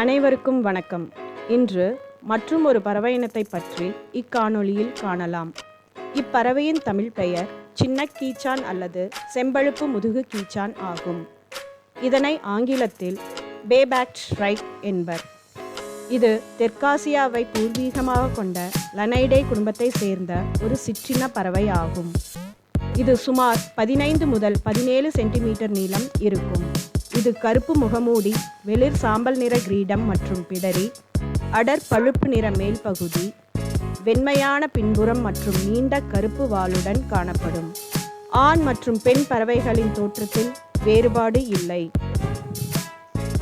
அனைவருக்கும் வணக்கம். இன்று மற்றும் ஒரு பறவை இனத்தை பற்றி இக்காணொளியில் காணலாம். இப்பறவையின் தமிழ் பெயர் சின்ன கீச்சான் அல்லது செம்பழுப்பு முதுகு கீச்சான் ஆகும். இதனை ஆங்கிலத்தில் பேபேக் ஸ்ட்ரைக் என்பர். இது தெற்காசியாவை பூர்வீகமாக கொண்ட லனைடே குடும்பத்தை சேர்ந்த ஒரு சிற்றின பறவை ஆகும். இது சுமார் பதினைந்து முதல் பதினேழு சென்டிமீட்டர் நீளம் இருக்கும். இது கருப்பு முகமூடி வெளிர் சாம்பல் நிற கிரீடம் மற்றும் பிடரி அடர் பழுப்பு நிற மேல் பகுதி வெண்மையான பின்புறம் மற்றும் நீண்ட கருப்பு வாளுடன் காணப்படும். ஆண் மற்றும் பெண் பறவைகளின் தோற்றத்தில் வேறுபாடு இல்லை.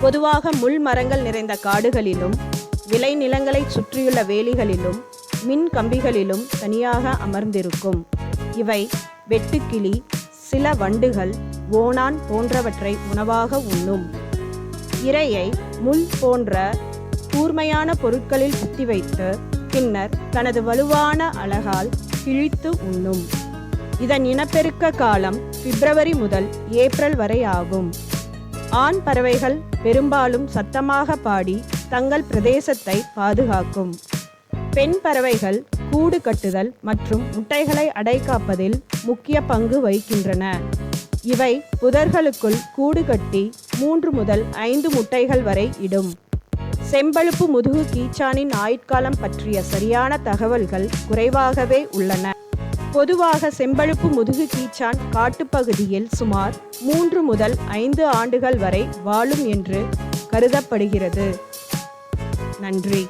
பொதுவாக முள் மரங்கள் நிறைந்த காடுகளிலும் விளைநிலங்களைச் சுற்றியுள்ள வேலிகளிலும் மின் கம்பிகளிலும் தனியாக அமர்ந்திருக்கும். இவை வெட்டுக்கிளி சில வண்டுகள் ஓணான் போன்றவற்றை உணவாக உண்ணும். இரையை முள் போன்ற கூர்மையான பொருட்களில் குத்தி வைத்து பின்னர் தனது வலுவான அழகால் கிழித்து உண்ணும். இதன் இனப்பெருக்க காலம் பிப்ரவரி முதல் ஏப்ரல் வரை ஆகும். ஆண் பறவைகள் பெரும்பாலும் சத்தமாக பாடி தங்கள் பிரதேசத்தை பாதுகாக்கும். பெண் பறவைகள் கூடு கட்டுதல் மற்றும் முட்டைகளை அடைக்காப்பதில் முக்கிய பங்கு வகிக்கின்றன. இவை புதர்களுக்குள் கூடு கட்டி மூன்று முதல் ஐந்து முட்டைகள் வரை இடும். செம்பழுப்பு முதுகு கீச்சானின் ஆயுட்காலம் பற்றிய சரியான தகவல்கள் குறைவாகவே உள்ளன. பொதுவாக செம்பழுப்பு முதுகு கீச்சான் காட்டுப்பகுதியில் சுமார் மூன்று முதல் ஐந்து ஆண்டுகள் வரை வாழும் என்று கருதப்படுகிறது. நன்றி.